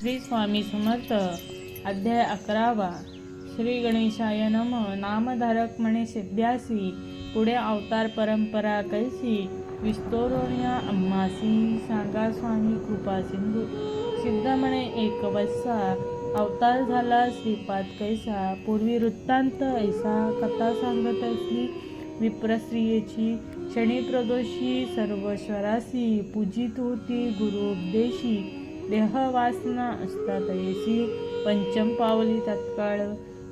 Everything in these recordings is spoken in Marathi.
श्री स्वामी समर्थ अध्याय अकरावा. श्री गणेशाय नम. नामधारक म्हणे सिद्ध्यासी पुढे अवतार परंपरा कैसी? विस्तोरण्या अम्मासी सांगा स्वामी कृपा सिंधू. सिद्ध म्हणे एक वस्सा अवतार झाला श्रीपाद कैसा? पूर्वी वृत्तांत ऐसा कथा सांगत असली विप्रस्त्रियेची शनी प्रदोषी पूजित होती गुरु देहवासना असता तयसी असतात येसी पंचम पावली तत्काळ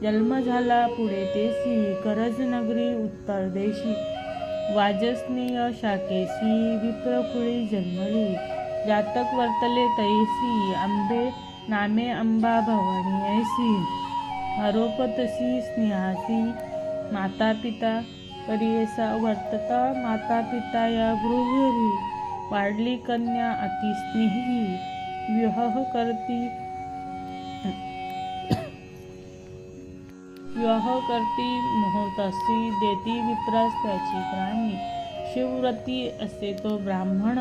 जन्म झाला. पुढे तेसी करज नगरी उत्तर देशी वाजसनीय शाकेसी विप्रकुळी जन्मली जातक वर्तले तैसी आंबे नामे अंबा भवानी ऐसी आरोपतसी स्नेहासी माता पिता परियसा वर्तता माता पिता या गृहरी. वाढली कन्या अतिस्नेही विवाह करती. विवाह करती मुहूर्तासी देती विप्रास त्याची प्राणी. शिवव्रती असे तो ब्राह्मण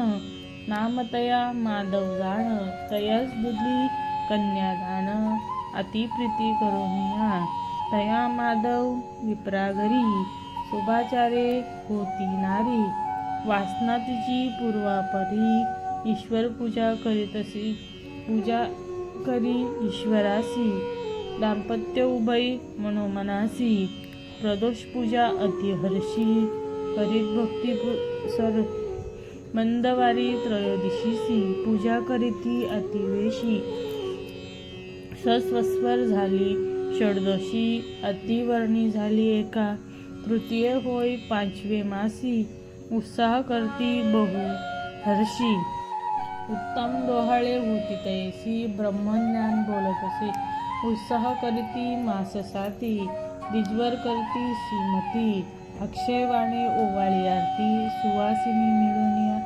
नामतया माधव जाण तयस बुद्धी कन्यादान अतिप्रीती करोनिया तया माधव विप्रागरी शुभाचारे होती नारी. वासना तिची पूर्वापरी ईश्वर पूजा करीत असी. पूजा करी ईश्वरासी. दाम्पत्य उभई मनोमनासी. प्रदोष पूजा अतिहर्षी करीत भक्ती सर मंदवारी त्रयोदशीसी. पूजा करीती अतिवेशी सस्वस्वर झाली. षडदोशी अतिवर्णी झाली एका. तृतीय होय पाचवे मासी. उत्साह करती बहु हर्षी. उत्तम डोहाळे होती तैसी ब्रह्मज्ञान बोलत असे. उत्साह करती माससाती दिजवर करती श्रीमती. अक्षयवाणे ओवाळी आरती सुवासिनी मिळवनिया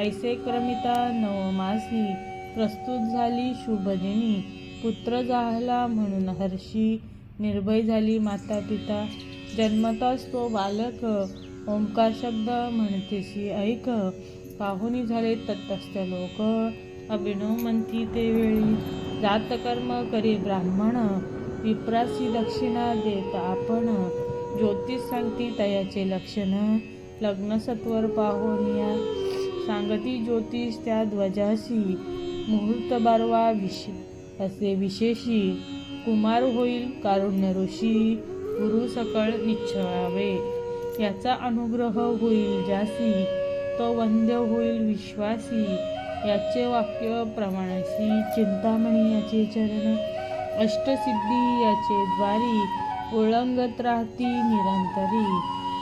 ऐसे क्रमिता नवमासी. प्रस्तुत झाली शुभदिनी. पुत्र झाला म्हणून हर्षी. निर्भय झाली माता पिता जन्मताच तो बालक. ओंकार शब्द म्हणतेशी ऐक. पाहुणी झाले तत्तस्थ लोक. अभिनव म्हणती ते वेळी जातकर्म करी ब्राह्मण विप्रासी दक्षिणा देत आपण. ज्योतिष सांगती तयाचे लक्षण लग्नसत्वर पाहुनिया सांगती ज्योतिष त्या ध्वजाशी मुहूर्त बारवा विश असे विशेषी कुमार होईल कारुण्य ऋषी गुरु सकळ निच्छळावे याचा अनुग्रह होईल ज्यासी तो वंद्य होईल विश्वासी याचे वाक्य प्रमाणाशी चिंतामणी याचे चरण अष्टसिद्धी याचे द्वारी ओळंगत राहती निरंतरी.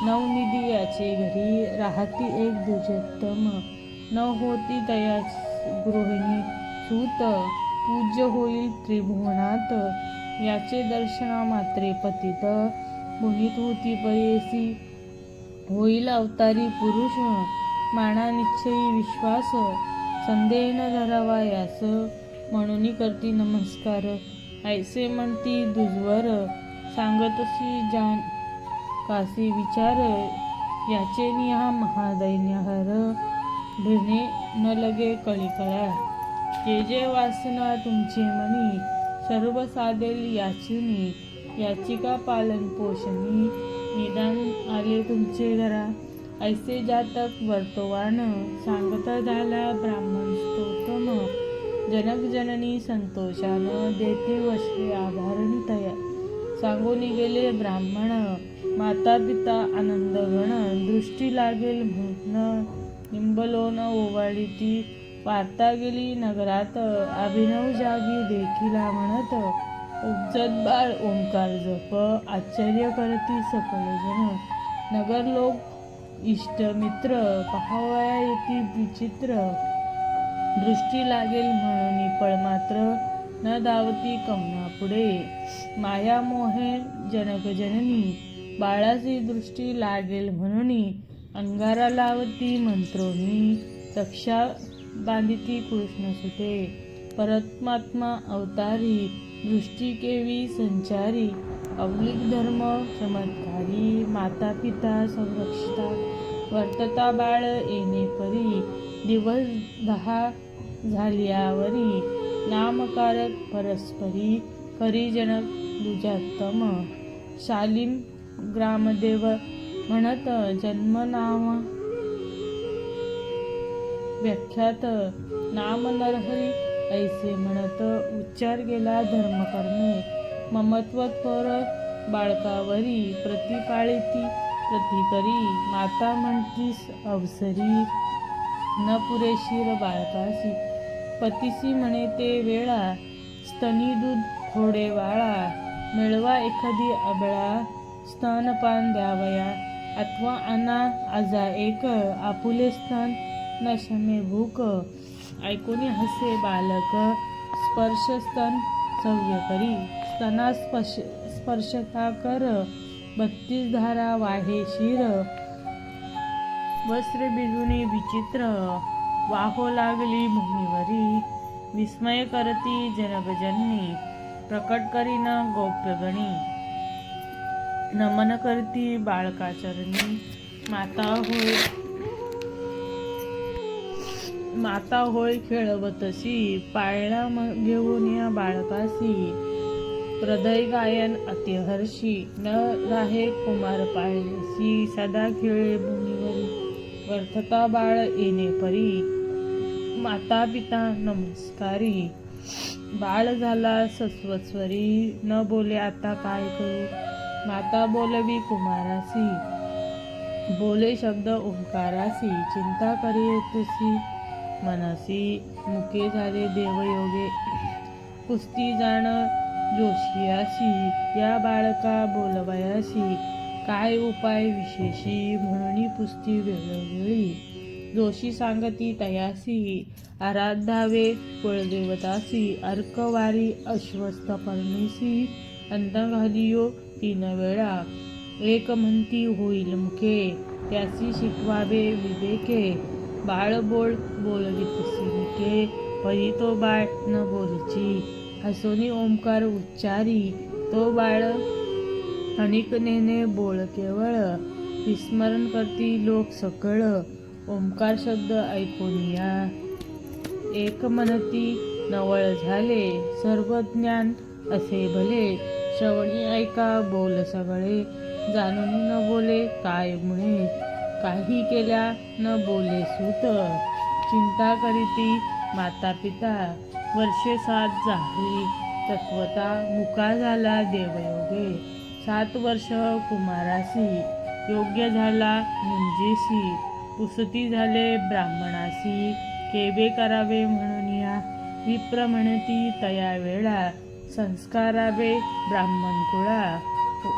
नवनिधी याचे घरी राहती एक दुजोत्तम न होती तया गृहिणी सूत पूज्य होईल त्रिभुवनात. याचे दर्शना मात्रे पतित मोहित होती परेसी होईल अवतारी पुरुष माना निश्चयी विश्वास संदेह न धरावा यास म्हणून करती नमस्कार. ऐसे म्हणती दुजवर सांगतशी जान कासी विचार याचे निहा महादैन्यहर. भिणे न लगे कळीकळा. जे जे वासना तुमचे मनी सर्व साधेल याचिनी याचिका पालन पोषणी. निदान आले तुमचे घरा. ऐसे जातक वर्तवान सांगत झाला ब्राह्मण स्तोतम जनक जननी संतोषानं देते वस्त्रे आभारण तया. सांगून गेले ब्राह्मण माता पिता आनंदगण दृष्टी लागेल म्हणून निंबलोन ओवाळीती वार्ता गेली नगरात अभिनव जागी देखिला म्हणत उपजत बाळ ओंकार जप आश्चर्य करती सकलजन नगर लोक इष्टमित्र पाहावया पहावया येती विचित्र. दृष्टी लागेल म्हणून पळ मात्र न धावती कमना पुढे. माया मोहे जनक जननी बाळाची दृष्टी लागेल म्हणून अंगारा लावती मंत्रोनी. रक्षा बांधिती कृष्ण सुटे परमात्मा अवतारी दृष्टी केवी संचारी अवलिक धर्म चमत्कारी माता पिता संरक्षिता वर्तता बाळ येणे परी दिवस दहा झाल्यावरी नामकारक परस्परी करीजनक दुजात्तम शालीम ग्रामदेव म्हणत जन्म नाम व्याख्यात नाम नरहरी ऐसे म्हणत उच्चार गेला धर्म करणे ममत्व थोर बाळकावरी प्रतिपाळीती प्रतिकरी माता म्हणतीस अवसरी. न पुरेशीर बाळकासी. पतीसी म्हणे ते वेळा स्तनी दूध थोडे वाळा. मिळवा एखादी अबळा स्तनपान द्यावया. अथवा अना आजा एक आपुले स्तन न शमे भूक. ऐकोनी हसे बालक स्पर्श स्तन सव्य करी. स्तना स्पर्श स्पर्शता कर. बत्तीस धारा वाहे शिर. वस्त्र बिजुनी विचित्र. वाहो लागली भूमीवरी. विस्मय करती जनगजननी. प्रकट करीन गोप्यगणी. नमन करती बाळकाचरणी. माता होय माता होय खेळवतशी पाळणा म- घेऊन या बाळकासी हृदय गायन अतिहर्षी न राहे कुमार पाळण्यासी सदा खेळे भूमीवरी वर्थता बाळ येणे परी. माता पिता नमस्कारी. बाळ झाला सस्वस्वरी न बोले आता काय करू? माता बोलवी कुमारासी बोले शब्द ओंकारासी चिंता करीतसी मनसी मुके झाले देवयोगे. कुस्ती जाण जोशियाशी या बाळका बोलवयाशी काय उपाय विशेषी म्हणून पुस्ती वेळोवेळी. जोशी सांगती तयासी आराधावे कुळदेवतासी अर्कवारी अश्वस्थ परमेशी अंत घालियो तीन वेळा. एक म्हणती होईल मुखे त्यासी शिकवावे विवेके. बाळ बोल बोलवितसी मुके परी तो बाळ न बोलची. हसोनी ओंकार उच्चारी तो बाळ अनिक नेने बोळ केवळ. विस्मरण करती लोक सकळ ओंकार शब्द ऐकूनिया एक म्हणती नवळ झाले सर्व ज्ञान असे भले. श्रवणी ऐका बोल सगळे. जाणून न बोले काय मुळे काही केल्या न बोले सुत. चिंता करीती माता पिता वर्षे सात झाली. तत्वता मुका झाला देवयोगे. सात वर्ष कुमारासी. योग्य झाला मुंजेसी. पुसती झाले ब्राह्मणासी. केवे करावे म्हणून या विप्र म्हणती तया वेळा. संस्कारावे ब्राह्मण कुळा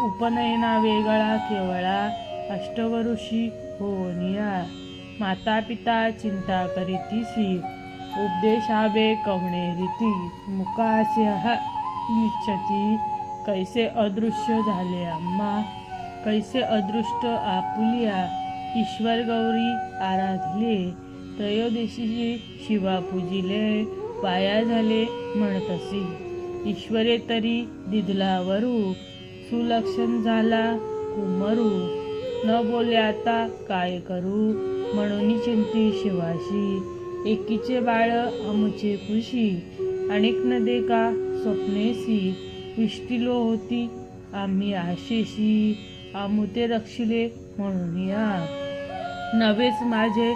उपनयना वेगळा केवळा. अष्टवऋषी होनिया माता पिता चिंता करीतीसी उपदेशावे कवणे रीती. मुकास्य निश्चती कैसे अदृश्य झाले अम्मा कैसे अदृष्ट आपुलिया? ईश्वर गौरी आराधले. त्रयोदशीची शिवा पूजिले. पाया झाले म्हणतसी. ईश्वरे तरी दिदलावरू. सुलक्षण झाला कुमरू. न बोले आता काय करू? म्हणून चिंती शिवाशी एकीचे बाळ आमचे खुशी अनेक न देका स्वप्नेसी विष्टिलो होती आम्ही आशेशी. आमुते रक्षिले म्हणून या. नवेच माझे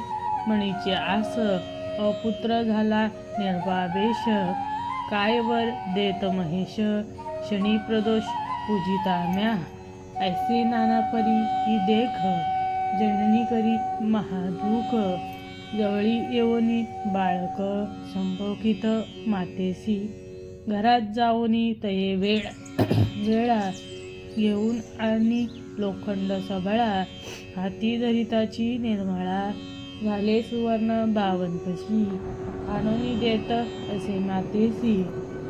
मणीचे आस अपुत्र झाला निर्वावेश. काय वर देत महेश? शनी प्रदोष पूजिता म्या. ऐसे नाना परी ही देख जननी करी महादुख. जवळी येवनी बाळक संभोकित मातेसी घरात जाऊनी तये वेळ वेळा. घेऊन आणि लोखंड सबळा हाती धरिताची निर्मळा. झाले सुवर्ण बावनपशी. आणून देत असे मातेसी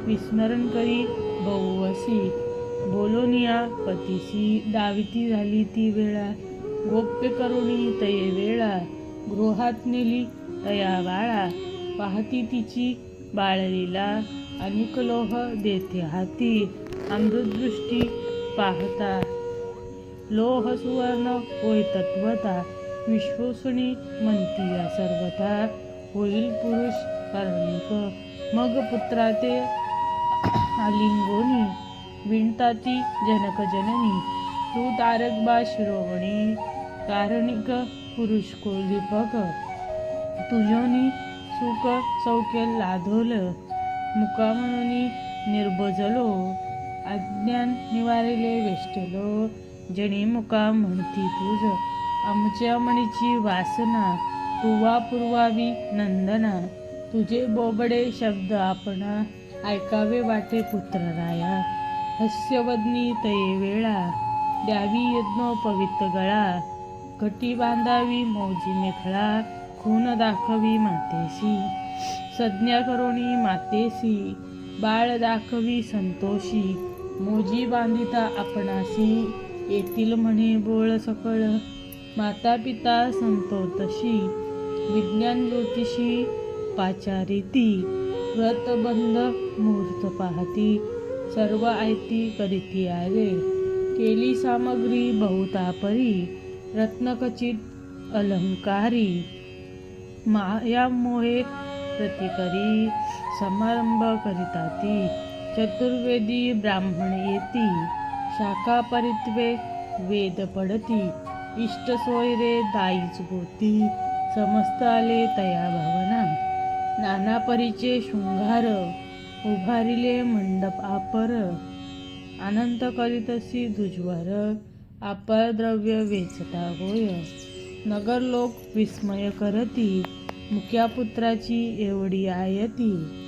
विस्मरण करी बहुवसी बोलोनिया पतीशी दाविती झाली ती वेळा. गोप्य करुणी तये वेळा. गृहात नेली तया बाळा. पाहती तिची बाळलीला. अनेक लोह देते हाती. अमृतदृष्टी पाहता. लोह सुवर्ण होय तत्वता. विश्वसुनी म्हणती या सर्वता होईल पुरुष कर्णिक. मग पुत्राते आलिंगोनी विणताती जनक जननी तू तारकबा शिरोमणी कारणिक पुरुष दीपक तुझोनी सुख सौख्य लाधोल मुका म्हणून निर्बजलो अज्ञान निवारिले वेष्टलो जणी मुका म्हणती तुझ आमच्या मनीची वासना तुवा पुरवावी नंदना तुझे बोबडे शब्द आपणा ऐकावे वाटे पुत्रराया हस्यवदनी तये वेळा द्यावी यज्ञोपवित गळा कटी बांधावी मौजी मेखळा खून दाखवी मातेशी संज्ञा करोणी मातेशी बाळ दाखवी संतोषी मोजी बांधिता आपणासी येतील म्हणे बोळ सकळ माता पिता संतोतशी विज्ञान ज्योतिषी पाचारिती व्रतबंध मुहूर्त पाहती सर्व आयती करीती आले केली सामग्री बहुतापरी रत्नखचित अलंकारी माया मोहे प्रतिकरी समारंभ करिताती चतुर्वेदी ब्राह्मण येती शाखा परित्वे वेद पडती इष्ट सोयरे दाईच गोती समस्त आले तया भावना नाना परिचे शृंगार उभारिले मंडप आपर अनंत करीतसी दुजवार आपर द्रव्य वेचता होय. नगर लोक विस्मय करती मुख्या पुत्राची एवढी आयती.